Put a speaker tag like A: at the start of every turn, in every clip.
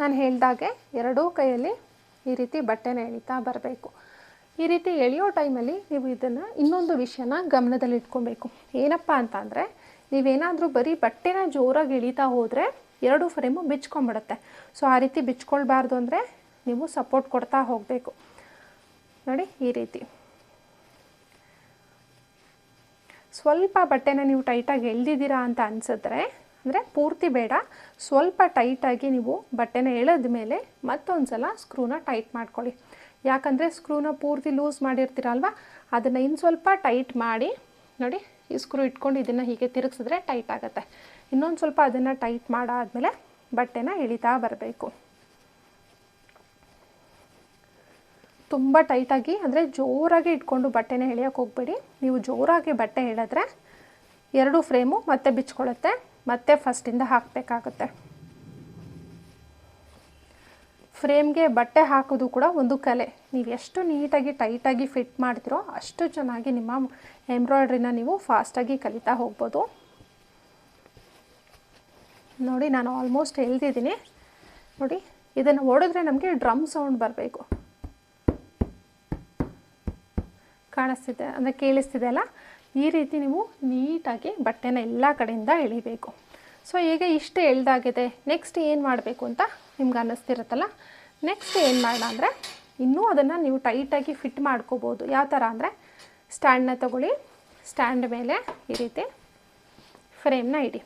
A: ನಾನು ಹೇಳಿದಾಗೆ ಎರಡೂ ಕೈಯಲ್ಲಿ ಈ ರೀತಿ ಬಟ್ಟೆನ ಎಳಿತಾ ಬರಬೇಕು. ಈ ರೀತಿ ಎಳೆಯೋ ಟೈಮಲ್ಲಿ ನೀವು ಇದನ್ನು ಇನ್ನೊಂದು ವಿಷಯನ ಗಮನದಲ್ಲಿ ಇಟ್ಕೊಬೇಕು. ಏನಪ್ಪ ಅಂತ ಅಂದರೆ, ನೀವೇನಾದರೂ ಬರೀ ಬಟ್ಟೆನ ಜೋರಾಗಿ ಇಳಿತಾ ಹೋದರೆ ಎರಡು ಫ್ರೇಮು ಬಿಚ್ಕೊಂಬಿಡುತ್ತೆ ಸೊ, ಆ ರೀತಿ ಬಿಚ್ಕೊಳ್ಬಾರ್ದು ಅಂದರೆ ನೀವು ಸಪೋರ್ಟ್ ಕೊಡ್ತಾ ಹೋಗಬೇಕು. ನೋಡಿ, ಈ ರೀತಿ. ಸ್ವಲ್ಪ ಬಟ್ಟೆನ ನೀವು ಟೈಟಾಗಿ ಎಳ್ದಿದ್ದೀರಾ ಅಂತ ಅನಿಸಿದ್ರೆ ಅಂದರೆ ಪೂರ್ತಿ ಬೇಡ. ಸ್ವಲ್ಪ ಟೈಟಾಗಿ ನೀವು ಬಟ್ಟೆನ ಎಳೆದ ಮೇಲೆ ಮತ್ತೊಂದು ಸಲ ಸ್ಕ್ರೂನ ಟೈಟ್ ಮಾಡ್ಕೊಳ್ಳಿ. ಯಾಕಂದರೆ ಸ್ಕ್ರೂನ ಪೂರ್ತಿ ಲೂಸ್ ಮಾಡಿರ್ತೀರಲ್ವ? ಅದನ್ನು ಇನ್ನು ಸ್ವಲ್ಪ ಟೈಟ್ ಮಾಡಿ, ನೋಡಿ ಈ ಸ್ಕ್ರೂ ಇಟ್ಕೊಂಡು ಇದನ್ನು ಹೀಗೆ ತಿರುಗಿಸಿದ್ರೆ ಟೈಟ್ ಆಗುತ್ತೆ. ಇನ್ನೊಂದು ಸ್ವಲ್ಪ ಅದನ್ನು ಟೈಟ್ ಮಾಡಾದಮೇಲೆ ಬಟ್ಟೆನ ಇಳಿತಾ ಬರಬೇಕು. ತುಂಬ ಟೈಟಾಗಿ ಅಂದರೆ ಜೋರಾಗಿ ಇಟ್ಕೊಂಡು ಬಟ್ಟೆನ ಎಳೆಯೋಕ್ಕೆ ಹೋಗಬೇಡಿ. ನೀವು ಜೋರಾಗಿ ಬಟ್ಟೆ ಎಳೆದ್ರೆ ಎರಡು ಫ್ರೇಮು ಮತ್ತೆ ಬಿಚ್ಕೊಳ್ಳುತ್ತೆ ಮತ್ತೆ ಫಸ್ಟಿಂದ ಹಾಕಬೇಕಾಗುತ್ತೆ. ಫ್ರೇಮ್ಗೆ ಬಟ್ಟೆ ಹಾಕೋದು ಕೂಡ ಒಂದು ಕಲೆ. ನೀವು ಎಷ್ಟು ನೀಟಾಗಿ, ಟೈಟಾಗಿ ಫಿಟ್ ಮಾಡ್ತೀರೋ ಅಷ್ಟು ಚೆನ್ನಾಗಿ ನಿಮ್ಮ ಎಂಬ್ರಾಯ್ಡ್ರಿನ ನೀವು ಫಾಸ್ಟಾಗಿ ಕಲಿತಾ ಹೋಗ್ಬೋದು. ನೋಡಿ, ನಾನು ಆಲ್ಮೋಸ್ಟ್ ಎಳ್ದಿದ್ದೀನಿ ನೋಡಿ, ಇದನ್ನು ಓಡಿದ್ರೆ ನಮಗೆ ಡ್ರಮ್ ಸೌಂಡ್ ಬರಬೇಕು. ಕಾಣಿಸ್ತಿದೆ, ಅಂದರೆ ಕೇಳಿಸ್ತಿದೆ ಅಲ್ಲ? ಈ ರೀತಿ ನೀವು ನೀಟಾಗಿ ಬಟ್ಟೆನ ಎಲ್ಲ ಕಡೆಯಿಂದ ಎಳಿಬೇಕು. ಸೊ ಈಗ ಇಷ್ಟು ಎಳ್ದಾಗಿದೆ. ನೆಕ್ಸ್ಟ್ ಏನು ಮಾಡಬೇಕು ಅಂತ ನಿಮ್ಗೆ ಅನ್ನಿಸ್ತಿರುತ್ತಲ್ಲ? ನೆಕ್ಸ್ಟ್ ಏನು ಮಾಡೋಣ ಅಂದರೆ, ಇನ್ನೂ ಅದನ್ನು ನೀವು ಟೈಟಾಗಿ ಫಿಟ್ ಮಾಡ್ಕೋಬೋದು. ಯಾವ ಥರ ಅಂದರೆ ಸ್ಟ್ಯಾಂಡ್ನ ತಗೊಳ್ಳಿ. ಸ್ಟ್ಯಾಂಡ್ ಮೇಲೆ ಈ ರೀತಿ ಫ್ರೇಮ್ನ ಇಡಿ.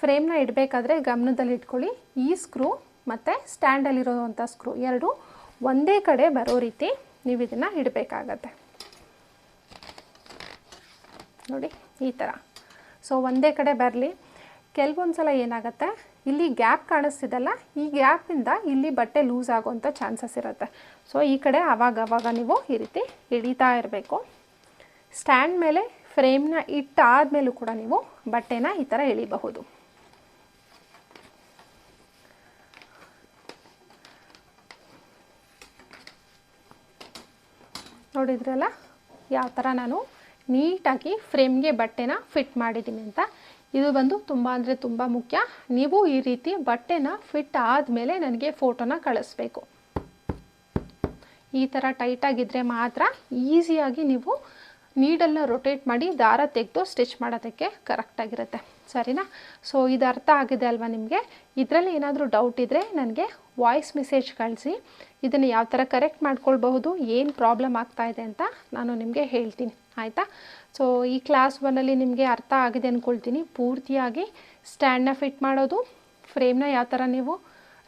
A: ಫ್ರೇಮ್ನ ಇಡಬೇಕಾದ್ರೆ ಗಮನದಲ್ಲಿ ಇಟ್ಕೊಳ್ಳಿ. ಈ ಸ್ಕ್ರೂ ಮತ್ತು ಸ್ಟ್ಯಾಂಡಲ್ಲಿರೋವಂಥ ಸ್ಕ್ರೂ ಎರಡು ಒಂದೇ ಕಡೆ ಬರೋ ರೀತಿ ನೀವು ಇದನ್ನು ಇಡಬೇಕಾಗತ್ತೆ. ನೋಡಿ, ಈ ಥರ ಸೊ ಒಂದೇ ಕಡೆ ಬರಲಿ. ಕೆಲವೊಂದು ಸಲ ಏನಾಗುತ್ತೆ? ಇಲ್ಲಿ ಗ್ಯಾಪ್ ಕಾಣಿಸ್ತಿದಲ್ಲ, ಈ ಗ್ಯಾಪಿಂದ ಇಲ್ಲಿ ಬಟ್ಟೆ ಲೂಸ್ ಆಗೋವಂಥ ಚಾನ್ಸಸ್ ಇರುತ್ತೆ. ಸೊ ಈ ಕಡೆ ಆವಾಗ ಆವಾಗ ನೀವು ಈ ರೀತಿ ಹಿಡಿತಾ ಇರಬೇಕು. ಸ್ಟ್ಯಾಂಡ್ ಮೇಲೆ ಫ್ರೇಮ್ನ ಇಟ್ಟಾದಮೇಲೂ ಕೂಡ ನೀವು ಬಟ್ಟೆನ ಈ ಥರ ಎಳಿಬಹುದು. ನೋಡಿದ್ರಲ್ಲ? ಯಾವ ಥರ ನಾನು ನೀಟಾಗಿ ಫ್ರೇಮ್ಗೆ ಬಟ್ಟೆನ ಫಿಟ್ ಮಾಡಿದ್ದೀನಿ ಅಂತ. ಇದು ಬಂದು ತುಂಬ ಅಂದರೆ ತುಂಬ ಮುಖ್ಯ. ನೀವು ಈ ರೀತಿ ಬಟ್ಟೆನ ಫಿಟ್ ಆದಮೇಲೆ ನನಗೆ ಫೋಟೋನ ಕಳಿಸ್ಬೇಕು. ಈ ಥರ ಟೈಟಾಗಿದ್ದರೆ ಮಾತ್ರ ಈಸಿಯಾಗಿ ನೀವು ನೀಡಲ್ನ ರೊಟೇಟ್ ಮಾಡಿ ದಾರ ತೆಗೆದು ಸ್ಟಿಚ್ ಮಾಡೋದಕ್ಕೆ ಕರೆಕ್ಟಾಗಿರುತ್ತೆ ಸರಿನಾ? ಸೊ ಇದು ಅರ್ಥ ಆಗಿದೆ ಅಲ್ವಾ ನಿಮಗೆ? ಇದರಲ್ಲಿ ಏನಾದರೂ ಡೌಟ್ ಇದ್ದರೆ ನನಗೆ ವಾಯ್ಸ್ ಮೆಸೇಜ್ ಕಳಿಸಿ. ಇದನ್ನು ಯಾವ ಥರ ಕರೆಕ್ಟ್ ಮಾಡ್ಕೊಳ್ಬಹುದು, ಏನು ಪ್ರಾಬ್ಲಮ್ ಆಗ್ತಾ ಇದೆ ಅಂತ ನಾನು ನಿಮಗೆ ಹೇಳ್ತೀನಿ. ಆಯಿತಾ? ಸೊ ಈ ಕ್ಲಾಸ್ ಒನ್ನಲ್ಲಿ ನಿಮಗೆ ಅರ್ಥ ಆಗಿದೆ ಅಂದ್ಕೊಳ್ತೀನಿ ಪೂರ್ತಿಯಾಗಿ ಸ್ಟ್ಯಾಂಡ್ನ ಫಿಟ್ ಮಾಡೋದು ಫ್ರೇಮ್ನ ಯಾವ ಥರ ನೀವು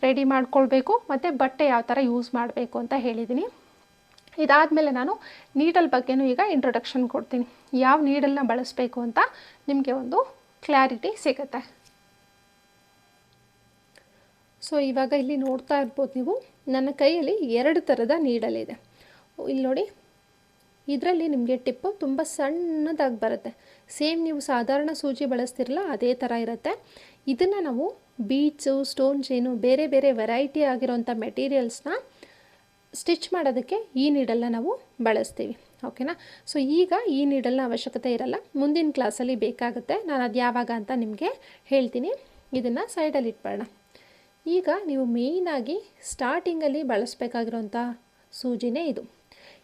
A: ರೆಡಿ ಮಾಡ್ಕೊಳ್ಬೇಕು, ಮತ್ತು ಬಟ್ಟೆ ಯಾವ ಥರ ಯೂಸ್ ಮಾಡಬೇಕು ಅಂತ ಹೇಳಿದ್ದೀನಿ ಇದಾದಮೇಲೆ ನಾನು ನೀಡಲ್ ಬಗ್ಗೆನೂ ಈಗ ಇಂಟ್ರೊಡಕ್ಷನ್ ಕೊಡ್ತೀನಿ. ಯಾವ ನೀಡಲ್ನ ಬಳಸಬೇಕು ಅಂತ ನಿಮಗೆ ಒಂದು ಕ್ಲಾರಿಟಿ ಸಿಗುತ್ತೆ. ಸೊ ಇವಾಗ ಇಲ್ಲಿ ನೋಡ್ತಾ ಇರ್ಬೋದು ನೀವು, ನನ್ನ ಕೈಯಲ್ಲಿ ಎರಡು ಥರದ ಇದೆ. ಇಲ್ಲಿ ನೋಡಿ ಇದರಲ್ಲಿ ನಿಮಗೆ ಟಿಪ್ಪು ತುಂಬ ಸಣ್ಣದಾಗಿ ಬರುತ್ತೆ. ಸೇಮ್ ನೀವು ಸಾಧಾರಣ ಸೂಜಿ ಬಳಸ್ತಿರಲ್ಲ ಅದೇ ಥರ ಇರುತ್ತೆ. ಇದನ್ನು ನಾವು ಬೀಡ್ಸು ಸ್ಟೋನ್ ಏನು ಬೇರೆ ಬೇರೆ ವೆರೈಟಿ ಆಗಿರೋಂಥ ಮೆಟೀರಿಯಲ್ಸ್ನ ಸ್ಟಿಚ್ ಮಾಡೋದಕ್ಕೆ ಈ ನೀಡಲ್ನ ನಾವು ಬಳಸ್ತೀವಿ. ಓಕೆನಾ? ಸೊ, ಈಗ ಈ ನೀಡಲ್ನ ಅವಶ್ಯಕತೆ ಇರಲ್ಲ. ಮುಂದಿನ ಕ್ಲಾಸಲ್ಲಿ ಬೇಕಾಗುತ್ತೆ. ನಾನು ಅದು ಯಾವಾಗ ಅಂತ ನಿಮಗೆ ಹೇಳ್ತೀನಿ. ಇದನ್ನು ಸೈಡಲ್ಲಿ ಇಟ್ಬೇಡ ಈಗ ನೀವು ಮೇಯ್ನಾಗಿ ಸ್ಟಾರ್ಟಿಂಗಲ್ಲಿ ಬಳಸಬೇಕಾಗಿರೋಂಥ ಸೂಜಿನೇ ಇದು.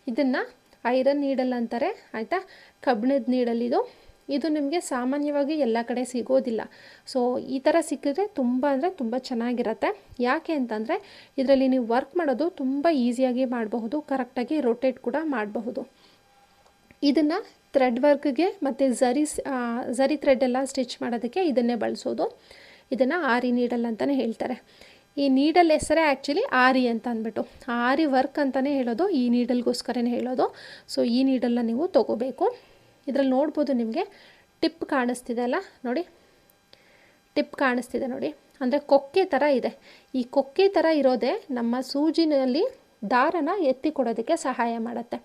A: ಇದನ್ನು ಐರನ್ ನೀಡಲ್ ಅಂತಾರೆ, ಆಯಿತಾ? ಕಬ್ಬಿಣದ ನೀಡಲ್ ಇದು ಇದು ನಿಮಗೆ ಸಾಮಾನ್ಯವಾಗಿ ಎಲ್ಲ ಕಡೆ ಸಿಗೋದಿಲ್ಲ. ಸೊ ಈ ಥರ ಸಿಕ್ಕಿದ್ರೆ ತುಂಬ ಅಂದರೆ ತುಂಬ ಚೆನ್ನಾಗಿರತ್ತೆ. ಯಾಕೆ ಅಂತಂದರೆ, ಇದರಲ್ಲಿ ನೀವು ವರ್ಕ್ ಮಾಡೋದು ತುಂಬ ಈಸಿಯಾಗಿ ಮಾಡಬಹುದು ಕರೆಕ್ಟಾಗಿ ರೊಟೇಟ್ ಕೂಡ ಮಾಡಬಹುದು. ಇದನ್ನು ಥ್ರೆಡ್ ವರ್ಕ್ಗೆ ಮತ್ತು ಝರಿ ಝರಿ ಥ್ರೆಡ್ ಎಲ್ಲ ಸ್ಟಿಚ್ ಮಾಡೋದಕ್ಕೆ ಇದನ್ನೇ ಬಳಸೋದು. ಇದನ್ನು ಆರಿ ನೀಡಲ್ ಅಂತಲೇ ಹೇಳ್ತಾರೆ. ಈ ನೀಡಲ್ ಹೆಸರೇ ಆ್ಯಕ್ಚುಲಿ ಆರಿ ಅಂತ ಅಂದ್ಬಿಟ್ಟು. ಆರಿ ವರ್ಕ್ ಅಂತಲೇ ಹೇಳೋದು, ಈ ನೀಡಲ್ಗೋಸ್ಕರನೇ ಹೇಳೋದು. ಸೊ ಈ ನೀಡಲ್ನ ನೀವು ತೊಗೋಬೇಕು. ಇದರಲ್ಲಿ ನೋಡ್ಬೋದು ನಿಮಗೆ ಟಿಪ್ ಕಾಣಿಸ್ತಿದೆ ಅಲ್ಲ? ನೋಡಿ. ಟಿಪ್ ಕಾಣಿಸ್ತಿದೆ ನೋಡಿ. ಅಂದರೆ ಕೊಕ್ಕೆ ಥರ ಇದೆ. ಈ ಕೊಕ್ಕೆ ಥರ ಇರೋದೇ ನಮ್ಮ ಸೂಜಿನಲ್ಲಿ ದಾರನ ಎತ್ತಿ ಕೊಡೋದಕ್ಕೆ ಸಹಾಯ ಮಾಡುತ್ತೆ.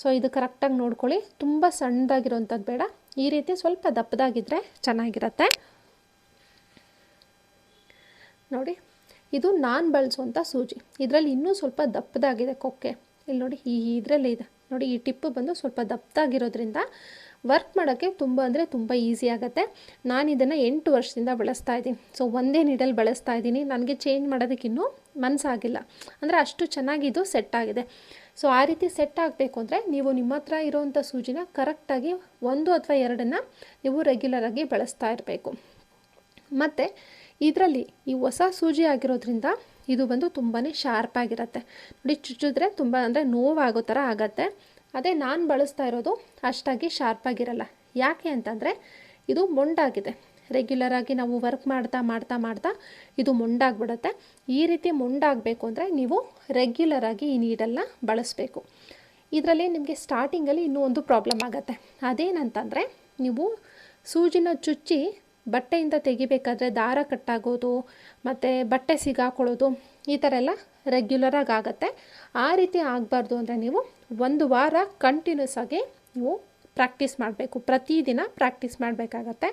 A: ಸೊ ಇದು ಕರೆಕ್ಟಾಗಿ ನೋಡ್ಕೊಳ್ಳಿ. ತುಂಬ ಸಣ್ಣದಾಗಿರೋಂಥದ್ದು ಬೇಡ. ಈ ರೀತಿ ಸ್ವಲ್ಪ ದಪ್ಪದಾಗಿದ್ದರೆ ಚೆನ್ನಾಗಿರುತ್ತೆ. ನೋಡಿ. ಇದು ನಾನು ಬಳಸುವಂಥ ಸೂಜಿ. ಇದರಲ್ಲಿ ಇನ್ನೂ ಸ್ವಲ್ಪ ದಪ್ಪದಾಗಿದೆ ಕೊಕ್ಕೆ. ಇಲ್ಲಿ ನೋಡಿ, ಈ ಇದರಲ್ಲೇ ಇದೆ. ನೋಡಿ, ಈ ಟಿಪ್ಪು ಬಂದು ಸ್ವಲ್ಪ ದಪ್ಪದಾಗಿರೋದ್ರಿಂದ ವರ್ಕ್ ಮಾಡೋಕ್ಕೆ ತುಂಬ ಅಂದರೆ ತುಂಬ ಈಸಿ ಆಗುತ್ತೆ. ನಾನು ಇದನ್ನು ಎಂಟು ವರ್ಷದಿಂದ ಬಳಸ್ತಾ ಇದ್ದೀನಿ. ಸೊ ಒಂದೇ ನೀಡಲ್ಲಿ ಬಳಸ್ತಾ ಇದ್ದೀನಿ. ನನಗೆ ಚೇಂಜ್ ಮಾಡೋದಕ್ಕೆ ಇನ್ನೂ ಮನಸ್ಸಾಗಿಲ್ಲ ಅಂದರೆ ಅಷ್ಟು ಚೆನ್ನಾಗಿ ಇದು ಸೆಟ್ ಆಗಿದೆ. ಸೊ ಆ ರೀತಿ ಸೆಟ್ ಆಗಬೇಕು ಅಂದರೆ ನೀವು ನಿಮ್ಮ ಹತ್ರ ಇರೋವಂಥ ಸೂಜಿನ ಕರೆಕ್ಟಾಗಿ ಒಂದು ಅಥವಾ ಎರಡನ್ನು ನೀವು ರೆಗ್ಯುಲರಾಗಿ ಬಳಸ್ತಾ ಇರಬೇಕು. ಮತ್ತು ಇದರಲ್ಲಿ ಈ ಹೊಸ ಸೂಜಿ ಆಗಿರೋದ್ರಿಂದ ಇದು ಬಂದು ತುಂಬಾ ಶಾರ್ಪ್ ಆಗಿರುತ್ತೆ. ನೋಡಿ, ಚುಚ್ಚಿದ್ರೆ ತುಂಬ ಅಂದರೆ ನೋವಾಗೋ ಥರ ಆಗುತ್ತೆ. ಅದೇ ನಾನು ಬಳಸ್ತಾ ಇರೋದು ಅಷ್ಟಾಗಿ ಶಾರ್ಪ್ ಆಗಿರಲ್ಲ. ಯಾಕೆ ಅಂತಂದರೆ ಇದು ಮೊಂಡಾಗಿದೆ. ರೆಗ್ಯುಲರಾಗಿ ನಾವು ವರ್ಕ್ ಮಾಡ್ತಾ ಮಾಡ್ತಾ ಮಾಡ್ತಾ ಇದು ಮೊಂಡಾಗ್ಬಿಡುತ್ತೆ. ಈ ರೀತಿ ಮೊಂಡಾಗಬೇಕು ಅಂದರೆ ನೀವು ರೆಗ್ಯುಲರಾಗಿ ಈ ನೀರನ್ನು ಬಳಸಬೇಕು. ಇದರಲ್ಲಿ ನಿಮಗೆ ಸ್ಟಾರ್ಟಿಂಗಲ್ಲಿ ಇನ್ನೂ ಒಂದು ಪ್ರಾಬ್ಲಮ್ ಆಗುತ್ತೆ. ಅದೇನಂತಂದರೆ ನೀವು ಸೂಜಿನ ಚುಚ್ಚಿ ಬಟ್ಟೆಯಿಂದ ತೆಗಿಬೇಕಾದ್ರೆ ದಾರ ಕಟ್ಟಾಗೋದು, ಮತ್ತು ಬಟ್ಟೆ ಸಿಗಾಕೊಳ್ಳೋದು, ಈ ಥರ ಎಲ್ಲ ರೆಗ್ಯುಲರಾಗಿ ಆಗುತ್ತೆ. ಆ ರೀತಿ ಆಗಬಾರ್ದು ಅಂದರೆ ನೀವು ಒಂದು ವಾರ ಕಂಟಿನ್ಯೂಸ್ ಆಗಿ ನೀವು ಪ್ರಾಕ್ಟೀಸ್ ಮಾಡಬೇಕು. ಪ್ರತಿದಿನ ಪ್ರಾಕ್ಟೀಸ್ ಮಾಡಬೇಕಾಗತ್ತೆ.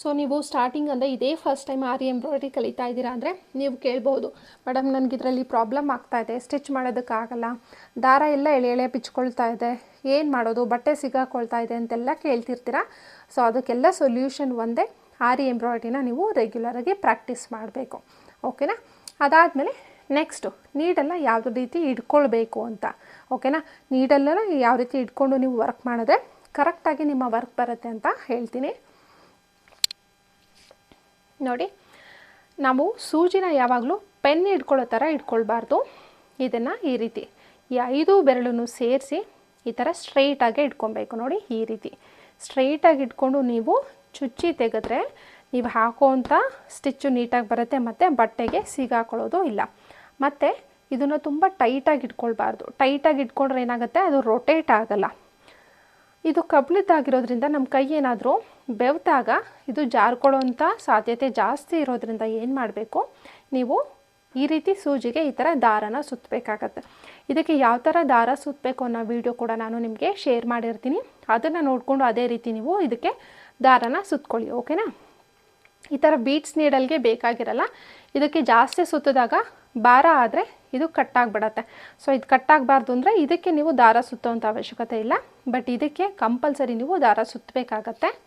A: ಸೊ ನೀವು ಸ್ಟಾರ್ಟಿಂಗ್ ಅಂದರೆ ಇದೇ ಫಸ್ಟ್ ಟೈಮ್ ಆರಿ ಎಂಬ್ರಾಯ್ಡ್ರಿ ಕಲಿತಾ ಇದ್ದೀರಾ ಅಂದರೆ ನೀವು ಕೇಳ್ಬೋದು ಮೇಡಮ್ ನನಗೆ ಇದರಲ್ಲಿ ಪ್ರಾಬ್ಲಮ್ ಆಗ್ತಾ ಇದೆ. ಸ್ಟಿಚ್ ಮಾಡೋದಕ್ಕಾಗಲ್ಲ ದಾರ ಎಲ್ಲ ಎಳೆ ಎಳೆ ಬಿಚ್ಕೊಳ್ತಾ ಇದೆ. ಏನು ಮಾಡೋದು? ಬಟ್ಟೆ ಸಿಗಾಕೊಳ್ತಾ ಇದೆ ಅಂತೆಲ್ಲ ಕೇಳ್ತಿರ್ತೀರ? ಸೊ ಅದಕ್ಕೆಲ್ಲ ಸೊಲ್ಯೂಷನ್ ಒಂದೇ ಆರಿ ಎಂಬ್ರಾಯ್ಡ್ರಿನ ನೀವು ರೆಗ್ಯುಲರಾಗಿ ಪ್ರಾಕ್ಟೀಸ್ ಮಾಡಬೇಕು. ಓಕೆನಾ ಅದಾದಮೇಲೆ ನೆಕ್ಸ್ಟು ನೀಡೆಲ್ಲ ಯಾವ ರೀತಿ ಇಟ್ಕೊಳ್ಬೇಕು ಅಂತ. ಓಕೆನಾ ನೀಡಲ್ಲ ಯಾವ ರೀತಿ ಇಟ್ಕೊಂಡು ನೀವು ವರ್ಕ್ ಮಾಡಿದ್ರೆ ಕರೆಕ್ಟಾಗಿ ನಿಮ್ಮ ವರ್ಕ್ ಬರುತ್ತೆ ಅಂತ ಹೇಳ್ತೀನಿ. ನೋಡಿ, ನಾವು ಸೂಜಿನ ಯಾವಾಗಲೂ ಪೆನ್ ಇಟ್ಕೊಳ್ಳೋ ಥರ ಇಟ್ಕೊಳ್ಬಾರ್ದು ಇದನ್ನು ಈ ರೀತಿ ಈ ಐದು ಬೆರಳನ್ನು ಸೇರಿಸಿ ಈ ಥರ ಸ್ಟ್ರೈಟಾಗೆ ಇಟ್ಕೊಬೇಕು ನೋಡಿ, ಈ ರೀತಿ ಸ್ಟ್ರೈಟಾಗಿ ಇಟ್ಕೊಂಡು ನೀವು ಚುಚ್ಚಿ ತೆಗೆದ್ರೆ ನೀವು ಹಾಕೋವಂಥ ಸ್ಟಿಚ್ಚು ನೀಟಾಗಿ ಬರುತ್ತೆ ಮತ್ತು ಬಟ್ಟೆಗೆ ಸಿಗಾಕೊಳ್ಳೋದು ಇಲ್ಲ. ಮತ್ತು ಇದನ್ನು ತುಂಬ ಟೈಟಾಗಿ ಇಟ್ಕೊಳ್ಬಾರ್ದು ಟೈಟಾಗಿ ಇಟ್ಕೊಂಡ್ರೆ ಏನಾಗುತ್ತೆ? ಅದು ರೊಟೇಟ್ ಆಗಲ್ಲ. ಇದು ಕಬ್ಲಿದ್ದಾಗಿರೋದ್ರಿಂದ ನಮ್ಮ ಕೈ ಏನಾದರೂ ಬೆವ್ತಾಗ ಇದು ಜಾರ್ಕೊಳ್ಳೋಂಥ ಸಾಧ್ಯತೆ ಜಾಸ್ತಿ ಇರೋದ್ರಿಂದ ಏನು ಮಾಡಬೇಕು? ನೀವು ಈ ರೀತಿ ಸೂಜಿಗೆ ಈ ಥರ ದಾರನ ಸುತ್ತಬೇಕಾಗತ್ತೆ ಇದಕ್ಕೆ ಯಾವ ಥರ ದಾರ ಸುತ್ತಬೇಕು ಅನ್ನೋ ವಿಡಿಯೋ ಕೂಡ ನಾನು ನಿಮಗೆ ಶೇರ್ ಮಾಡಿರ್ತೀನಿ. ಅದನ್ನು ನೋಡಿಕೊಂಡು ಅದೇ ರೀತಿ ನೀವು ಇದಕ್ಕೆ ದಾರನ ಸುತ್ತಕೊಳ್ಳಿ ಓಕೆನಾ? ಈ ಥರ ಬೀಟ್ಸ್ ನೀಡಲ್ಗೆ ಬೇಕಾಗಿರಲ್ಲ. ಇದಕ್ಕೆ ಜಾಸ್ತಿ ಸುತ್ತಿದಾಗ ಭಾರ ಆದರೆ ಇದು ಕಟ್ಟಾಗ್ಬಿಡತ್ತೆ. ಸೊ ಇದು ಕಟ್ಟಾಗಬಾರ್ದು ಅಂದರೆ ಇದಕ್ಕೆ ನೀವು ದಾರ ಸುತ್ತೋವಂಥ ಅವಶ್ಯಕತೆ ಇಲ್ಲ. ಬಟ್ ಇದಕ್ಕೆ ಕಂಪಲ್ಸರಿ ನೀವು ದಾರ ಸುತ್ತಬೇಕಾಗತ್ತೆ.